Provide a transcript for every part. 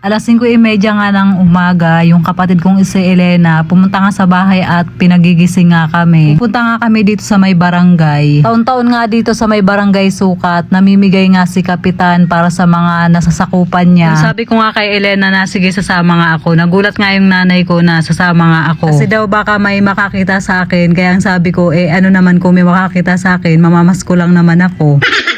Alas 5.30 nga ng umaga, yung kapatid kong si Elena, pumunta nga sa bahay at pinagigising nga kami. Pupunta nga kami dito sa may barangay. Taon-taon nga dito sa may barangay sukat, namimigay nga si Kapitan para sa mga nasasakupan niya. Sabi ko nga kay Elena na sige sasama nga ako. Nagulat nga yung nanay ko na sasama nga ako. Kasi daw baka may makakita sa akin. Kaya ang sabi ko, eh ano naman kung may makakita sa akin, mamamas ko lang naman ako.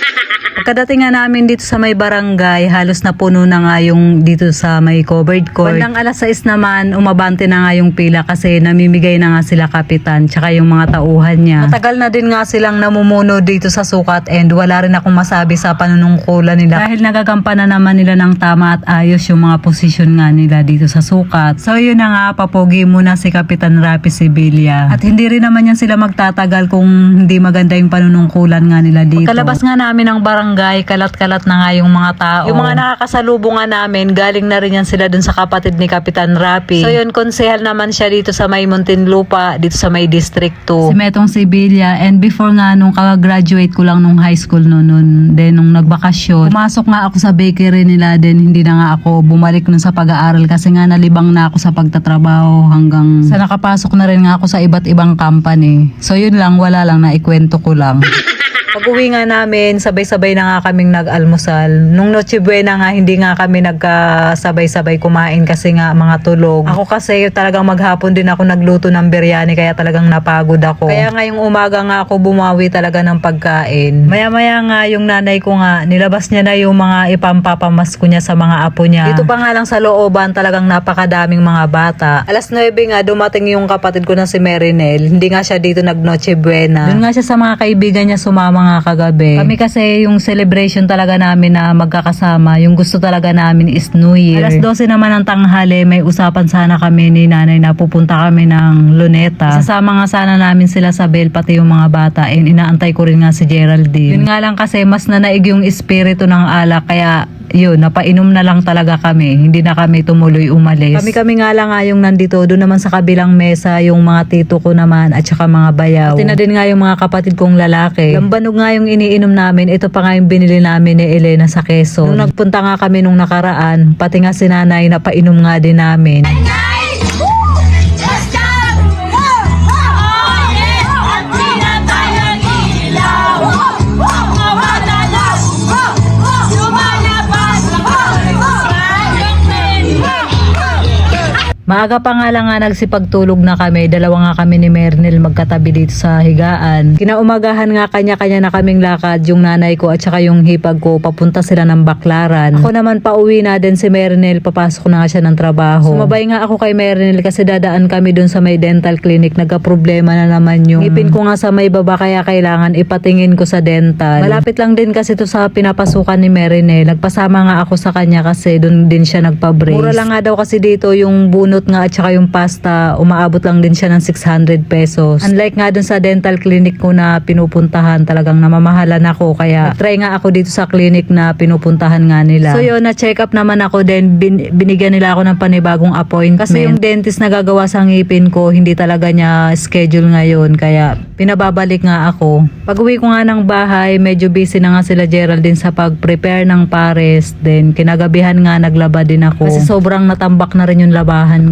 Pagkadating nga namin dito sa may barangay, halos na puno na nga yung dito sa may covered court. Bandang alas 6 naman, umabante na nga yung pila kasi namimigay na nga sila kapitan tsaka yung mga tauhan niya. Matagal na din nga silang namumuno dito sa sukat and wala rin akong masabi sa panunungkulan nila. Dahil nagagampanan naman nila ng tama at ayos yung mga posisyon nga nila dito sa sukat. So yun na nga, papogi muna si Kapitan Rapi Sibilia. At hindi rin naman yan sila magtatagal kung hindi maganda yung panunungkulan nga nila dito. Pagkalabas nga namin ng barangay, kalat-kalat na nga yung mga tao. Yung mga nakakasalubong nga namin, galing na rin yan sila dun sa kapatid ni Kapitan Rapi. So yun, konsehal naman siya dito sa may Muntinlupa, dito sa may District 2. Si Metong Sibilia, and before nga nung kaka-graduate ko lang nung high school noon, nun, then nung nagbakasyon, pumasok nga ako sa bakery nila, then hindi na nga ako bumalik nun sa pag-aaral kasi nga nalibang na ako sa pagtatrabaho hanggang sa nakapasok na rin nga ako sa iba't ibang company. So yun lang, wala lang, naikwento ko lang. Pag uwi nga namin, sabay-sabay na nga kaming nag-almusal. Nung Noche Buena nga, hindi nga kami nagkasabay-sabay kumain kasi nga mga tulog. Ako kasi talagang maghapon din ako nagluto ng biryani kaya talagang napagod ako. Kaya ngayong umaga nga ako bumawi talaga ng pagkain. Maya-maya nga yung nanay ko nga, nilabas niya na yung mga ipampapamasko niya sa mga apo niya. Dito pa nga lang sa looban talagang napakadaming mga bata. Alas 9 nga dumating yung kapatid ko na si Merinel. Hindi nga siya dito nag Noche Buena. Doon nga siya sa mga kaibigan niya sumama nga kagabi. Kami kasi yung celebration talaga namin na magkakasama, yung gusto talaga namin is New Year. Alas 12 naman ng tanghali, may usapan sana kami ni nanay na pupunta kami ng Luneta. Isasama nga sana namin sila sa Bel, pati yung mga bata. And inaantay ko rin nga si Geraldine. Yun nga lang kasi mas nanaig yung espiritu ng alak, kaya yun, napainom na lang talaga kami. Hindi na kami tumuloy umalis. Kami-kami nga lang nga yung nandito. Doon naman sa kabilang mesa, yung mga tito ko naman at saka mga bayaw. Pati na din nga yung mga kapatid kong lalaki. Lambanog nga yung iniinom namin. Ito pa nga yung binili namin ni Elena sa Quezon. Nung nagpunta nga kami nung nakaraan, pati nga si nanay, napainom nga din namin. Maaga pa nga lang nga nagsipagtulog na kami. Dalawa nga kami ni Mernel magkatabi dito sa higaan. Kinaumagahan nga kanya-kanya na kaming lakad yung nanay ko at saka yung hipag ko. Papunta sila ng baklaran. Ako naman pauwi na din si Mernel. Papasok na nga siya ng trabaho. Sumabay nga ako kay Mernel kasi dadaan kami dun sa may dental clinic. Nagka-problema na naman yung ngipin ko nga sa may baba kaya kailangan ipatingin ko sa dental. Malapit lang din kasi to sa pinapasukan ni Mernel. Nagpasama nga ako sa kanya kasi dun din siya nagpa-brace. Mura lang nga daw kasi dito yung bunot nga at saka yung pasta, umaabot lang din siya ng 600 pesos. Unlike nga dun sa dental clinic ko na pinupuntahan, talagang namamahalan ako. Kaya try nga ako dito sa clinic na pinupuntahan nga nila. So yun, na-check up naman ako din. Bin- binigyan nila ako ng panibagong appointment. Kasi yung dentist na gagawa sa ngipin ko, hindi talaga niya schedule ngayon. Kaya pinababalik nga ako. Pag uwi ko nga ng bahay, medyo busy na nga sila Geraldine sa pag-prepare ng pares. Then kinagabihan nga naglaba din ako. Kasi sobrang natambak na rin yung labahan